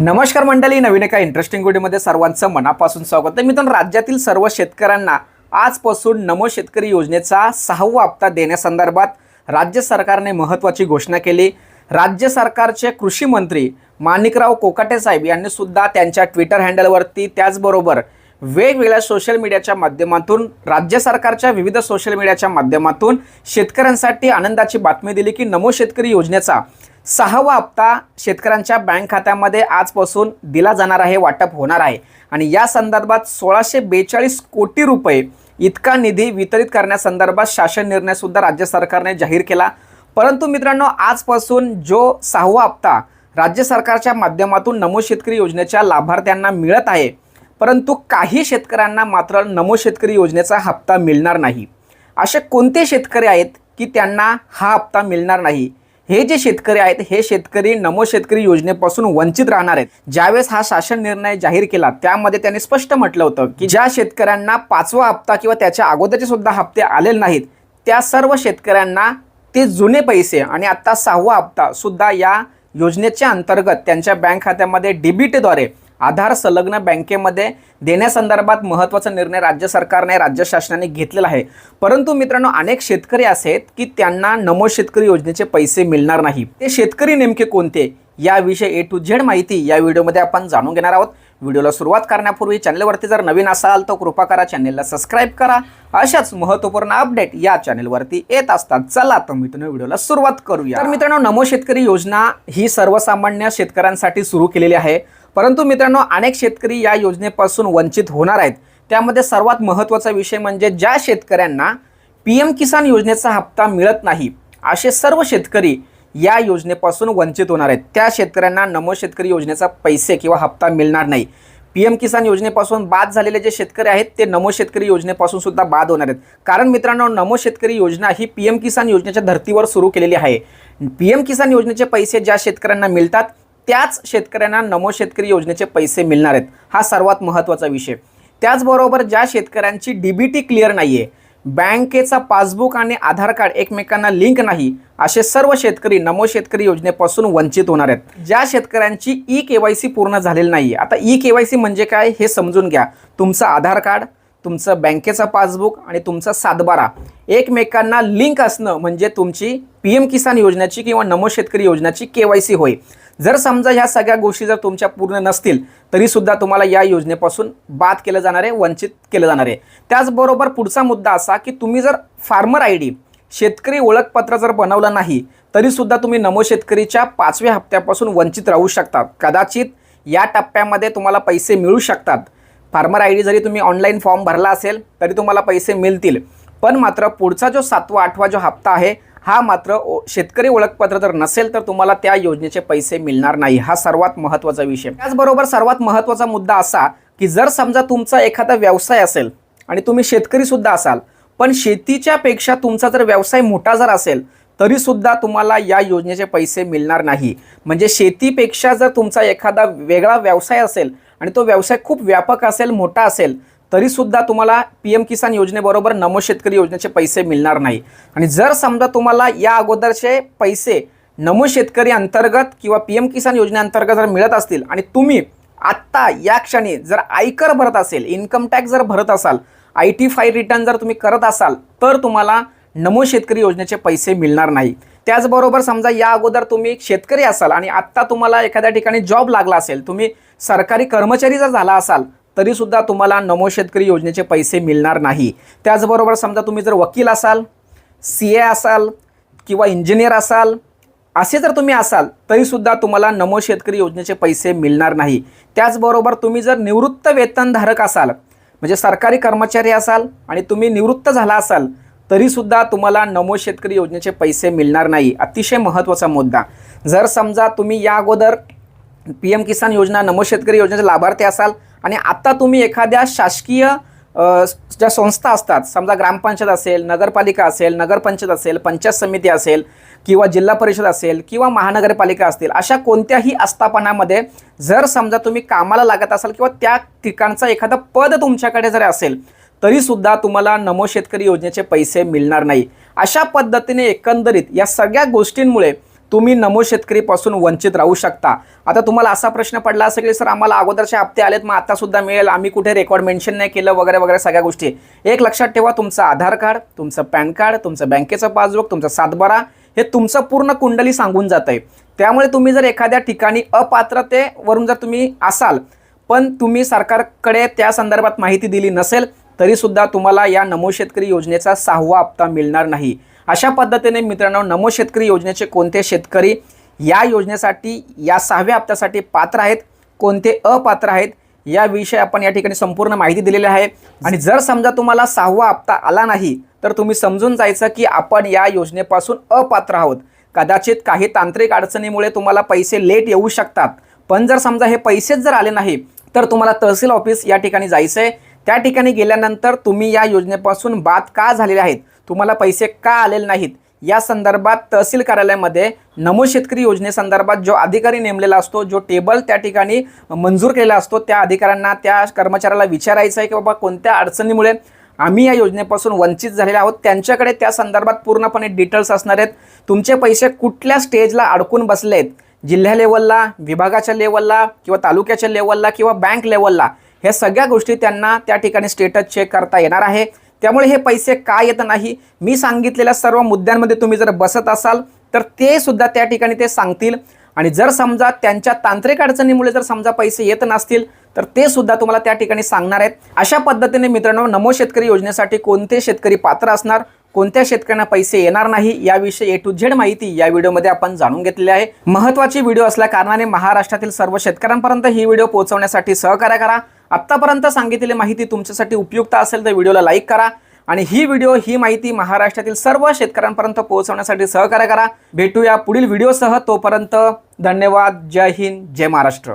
नमस्कार मंडळी नवीन एका इंटरेस्टिंग व्हिडिओमध्ये सर्वांचं मनापासून स्वागत. आहे मित्रांनो राज्यातील सर्व शेतकऱ्यांना आजपासून नमो शेतकरी योजनेचा सहावा हप्ता देण्यासंदर्भात राज्य सरकारने महत्त्वाची घोषणा केली. राज्य सरकारचे कृषी मंत्री माणिकराव कोकाटे साहेब यांनी सुद्धा त्यांच्या ट्विटर हँडलवरती त्याचबरोबर वेगवेगळ्या सोशल मीडियाच्या माध्यमातून राज्य सरकारच्या विविध सोशल मीडियाच्या माध्यमातून शेतकऱ्यांसाठी आनंदाची बातमी दिली की नमो शेतकरी योजनेचा सहावा हप्ता शेतकऱ्यांच्या बँक खात्यामध्ये आजपासून दिला जाणार आहे वाटप होणार आहे. आणि या संदर्भात सोळाशे बेचाळीस कोटी रुपये इतका निधी वितरित करण्यासंदर्भात शासन निर्णयसुद्धा राज्य सरकारने जाहीर केला. परंतु मित्रांनो आजपासून जो सहावा हप्ता राज्य सरकारच्या माध्यमातून नमो शेतकरी योजनेच्या लाभार्थ्यांना मिळत आहे परंतु काही शेतकऱ्यांना मात्र नमो शेतकरी योजनेचा हप्ता मिळणार नाही. असे कोणते शेतकरी आहेत की त्यांना हा हप्ता मिळणार नाही? हे जे शेतकरी आहेत हे शेतकरी नमो शेतकरी योजनेपासून वंचित राहणार आहेत. ज्यावेळेस हा शासन निर्णय जाहीर केला त्यामध्ये त्यांनी स्पष्ट म्हटलं होतं की ज्या शेतकऱ्यांना पाचवा हप्ता किंवा त्याच्या अगोदरचे सुद्धा हप्ते आलेले नाहीत त्या सर्व शेतकऱ्यांना ते जुने पैसे आणि आत्ता सहावा हप्ता सुद्धा या योजनेच्या अंतर्गत त्यांच्या बँक खात्यामध्ये डेबिटद्वारे आधार संलग्न बँकेमध्ये देण्यासंदर्भात महत्त्वाचा निर्णय राज्य सरकारने राज्य शासनाने घेतलेला आहे. परंतु मित्रांनो अनेक शेतकरी असे आहेत की त्यांना नमो शेतकरी योजनेचे पैसे मिळणार नाही. ते शेतकरी नेमके कोणते? याविषयी ए टू झेड माहिती या व्हिडिओमध्ये आपण जाणून घेणार आहोत. व्हिडिओला सुरुवात करण्यापूर्वी चॅनलवरती जर नवीन असाल तर कृपा करा चॅनलला सबस्क्राईब करा. अशाच महत्त्वपूर्ण अपडेट या चॅनलवरती येत असतात. चला तर मित्रांनो व्हिडिओला सुरुवात करूया. तर मित्रांनो नमो शेतकरी योजना ही सर्वसामान्य शेतकऱ्यांसाठी सुरू केलेली आहे. परंतु मित्रांनो अनेक शेतकरी या योजनेपासून वंचित होणार आहेत. त्यामध्ये सर्वात महत्त्वाचा विषय म्हणजे ज्या शेतकऱ्यांना पी एम किसान योजनेचा हप्ता मिळत नाही असे सर्व शेतकरी या योजनेपासून वंचित होणार आहेत. त्या शेतकऱ्यांना नमो शेतकरी योजनेचा पैसे किंवा हप्ता मिळणार नाही. पी एम किसान योजनेपासून बाद झालेले जे शेतकरी आहेत ते नमो शेतकरी योजनेपासून सुद्धा बाद होणार आहेत. कारण मित्रांनो नमो शेतकरी योजना ही पी एम किसान योजनेच्या धर्तीवर सुरू केलेली आहे. पी एम किसान योजनेचे पैसे ज्या शेतकऱ्यांना मिळतात त्याच शेतकऱ्यांना नमो शेतकरी योजनेचे पैसे मिळणार आहेत. हा सर्वात महत्त्वाचा विषय. त्याचबरोबर ज्या शेतकऱ्यांची डी बी टी क्लिअर नाही आहे बँकेचा पासबुक आणि आधार कार्ड एकमेकांना लिंक नाही असे सर्व शेतकरी नमो शेतकरी योजनेपासून वंचित होणार आहेत. ज्या शेतकऱ्यांची ई के वाय सी पूर्ण झालेली नाही आता ई के वाय सी म्हणजे काय हे समजून घ्या. तुमचं आधार कार्ड तुमचं बँकेचा पासबुक आणि तुमचा सातबारा एकमेकांना लिंक असणं म्हणजे तुमची पी एम किसान योजनेची किंवा नमो शेतकरी योजनेची के वाय सी होय. जर समजा ह्या सगळ्या गोष्टी जर तुमच्या पूर्ण नसतील तरीसुद्धा तुम्हाला या योजनेपासून बाद केलं जाणार आहे वंचित केलं जाणार. आहे त्याचबरोबर पुढचा मुद्दा असा की तुम्ही जर फार्मर आय डी शेतकरी ओळखपत्र जर बनवलं नाही तरीसुद्धा तुम्ही नमो शेतकरीच्या पाचव्या हप्त्यापासून वंचित राहू शकता कदाचित या टप्प्यामध्ये तुम्हाला पैसे मिळू शकतात. फार्मर आय डी जरी तुम्ही ऑनलाईन फॉर्म भरला असेल तरी तुम्हाला पैसे मिळतील. पण मात्र पुढचा जो सातवा आठवा जो हप्ता आहे हा मात्र ओ- शेतकरी ओळखपत्र जर नसेल तर तुम्हाला त्या योजनेचे पैसे मिळणार नाही. हा सर्वात महत्त्वाचा विषय. त्याचबरोबर सर्वात महत्त्वाचा मुद्दा असा की जर समजा तुमचा एखादा व्यवसाय असेल आणि तुम्ही शेतकरी सुद्धा असाल पण शेतीच्या पेक्षा तुमचा जर व्यवसाय मोठा जर असेल तरी सुद्धा तुम्हाला या योजनेचे पैसे मिळणार नाही. म्हणजे शेतीपेक्षा जर तुमचा एखादा वेगळा व्यवसाय असेल आणि तो व्यवसाय खूप व्यापक असेल मोठा असेल तरी सुद्धा तुम्हाला पी एम किसान योजनेबरोबर नमो शेतकरी योजनेचे पैसे मिळणार नाही. आणि जर समजा तुम्हाला या अगोदरचे पैसे नमो शेतकरी अंतर्गत किंवा पी एम किसान योजनेअंतर्गत जर मिळत असतील आणि तुम्ही आत्ता या क्षणी जर आयकर भरत असेल इन्कम टॅक्स जर भरत असाल आय टी फाय रिटर्न जर तुम्ही करत असाल तर तुम्हाला नमो शेतकरी योजनेचे पैसे मिळणार नाही. त्याचबरोबर समजा या अगोदर तुम्ही शेतकरी असाल आणि आत्ता तुम्हाला एखाद्या ठिकाणी जॉब लागला असेल तुम्ही सरकारी कर्मचारी जर झाला असाल तरीसुद्धा तुम्हाला नमो शेतकरी योजनेचे पैसे मिळणार नाही. त्याचबरोबर समजा तुम्ही जर वकील असाल सी ए असाल किंवा इंजिनियर असाल असे जर तुम्ही असाल तरीसुद्धा तुम्हाला नमो शेतकरी योजनेचे पैसे मिळणार नाही. त्याचबरोबर तुम्ही जर निवृत्त वेतनधारक असाल म्हणजे सरकारी कर्मचारी असाल आणि तुम्ही निवृत्त झाला असाल तरीसुद्धा तुम्हाला नमो शेतकरी योजनेचे पैसे मिळणार नाही. अतिशय महत्त्वाचा मुद्दा. जर समजा तुम्ही या अगोदर पी एम किसान योजना नमो शेतकरी योजनेचे लाभार्थी असाल आणि आता तुम्ही एखाद्या शासकीय ज्या संस्था असतात समजा ग्रामपंचायत असेल नगरपालिका असेल नगरपंचायत असेल पंचायत समिती असेल किंवा जिल्हा परिषद असेल किंवा महानगरपालिका असतील अशा कोणत्याही आस्थापनामध्ये जर समजा तुम्ही कामाला लागत असाल किंवा त्या ठिकाणचं एखादं पद तुमच्याकडे जर असेल तरीसुद्धा तुम्हाला नमो शेतकरी योजनेचे पैसे मिळणार नाही. अशा पद्धतीने एकंदरीत या सगळ्या गोष्टींमुळे तुम्ही नमो शेतकरीपासून वंचित राहू शकता. आता तुम्हाला असा प्रश्न पडला असेल की सर आम्हाला अगोदरचे हप्ते आलेत मग आत्तासुद्धा मिळेल. आम्ही कुठे रेकॉर्ड मेन्शन नाही केलं वगैरे वगैरे सगळ्या गोष्टी. एक लक्षात ठेवा तुमचं आधार कार्ड तुमचं पॅन कार्ड तुमचं बँकेचं पासबुक तुमचा सातबारा हे तुमचं पूर्ण कुंडली सांगून जात आहे त्यामुळे तुम्ही जर एखाद्या ठिकाणी अपात्रतेवरून जर तुम्ही असाल पण तुम्ही सरकारकडे त्या संदर्भात माहिती दिली नसेल तरीसुद्धा तुम्हाला या नमो शेतकरी योजनेचा सहावा हप्ता मिळणार नाही. अशा पद्धतीने मित्रांनो नमो शेतकरी योजनेचे कोणते शेतकरी या योजनेसाठी या सहाव्या हप्त्यासाठी पात्र आहेत कोणते अपात्र आहेत याविषयी आपण या ठिकाणी संपूर्ण माहिती दिलेली आहे. आणि जर समजा तुम्हाला सहावा हप्ता आला नाही तर तुम्ही समजून जायचं की आपण या योजनेपासून अपात्र आहोत. कदाचित काही तांत्रिक अडचणीमुळे तुम्हाला पैसे लेट येऊ शकतात. पण जर समजा हे पैसेच जर आले नाही तर तुम्हाला तहसील ऑफिस या ठिकाणी जायचं आहे त्या ठिकाणी गेल्यानंतर तुम्ही या योजनेपासून बाद का झालेले आहेत? तुम्हाला पैसे का आलेले नाहीत? या संदर्भात तहसील कार्यालयामध्ये नमो शेतकरी योजनेसंदर्भात जो अधिकारी नेमलेला असतो जो टेबल त्या ठिकाणी मंजूर केलेला असतो त्या अधिकाऱ्यांना त्या कर्मचाऱ्याला विचारायचं आहे की बाबा कोणत्या अडचणीमुळे आम्ही या योजनेपासून वंचित झालेले आहोत? त्यांच्याकडे त्या संदर्भात पूर्णपणे डिटेल्स असणार आहेत. तुमचे पैसे कुठल्या स्टेजला अडकून बसले आहेत? जिल्हा लेवलला विभागाच्या लेवलला किंवा तालुक्याच्या लेवलला किंवा बँक लेवलला ह्या सगळ्या गोष्टी त्यांना त्या ठिकाणी स्टेटस चेक करता येणार आहे. त्यामुळे हे पैसे का येत नाही? मी सांगितलेल्या सर्व मुद्द्यांमध्ये तुम्ही जर बसत असाल तर ते सुद्धा त्या ठिकाणी ते सांगतील. आणि जर समजा त्यांच्या तांत्रिक अडचणीमुळे जर समजा पैसे येत नसतील तर ते सुद्धा तुम्हाला त्या ठिकाणी सांगणार आहेत. अशा पद्धतीने मित्रांनो नमो शेतकरी योजनेसाठी कोणते शेतकरी पात्र असणार कोणत्या शेतकऱ्यांना पैसे येणार नाही याविषयी ए टू झेड माहिती या व्हिडिओमध्ये आपण जाणून घेतलेली आहे. महत्त्वाची व्हिडिओ असल्या कारणाने महाराष्ट्रातील सर्व शेतकऱ्यांपर्यंत ही व्हिडिओ पोहोचवण्यासाठी सहकार्य करा. आत्तापर्यंत सांगितलेली माहिती तुमच्यासाठी उपयुक्त असेल तर व्हिडिओला लाईक करा आणि ही व्हिडिओ ही माहिती महाराष्ट्रातील सर्व शेतकऱ्यांपर्यंत पोहोचवण्यासाठी सहकार्य करा. भेटूया पुढील व्हिडिओसह. तोपर्यंत धन्यवाद. जय हिंद. जय महाराष्ट्र.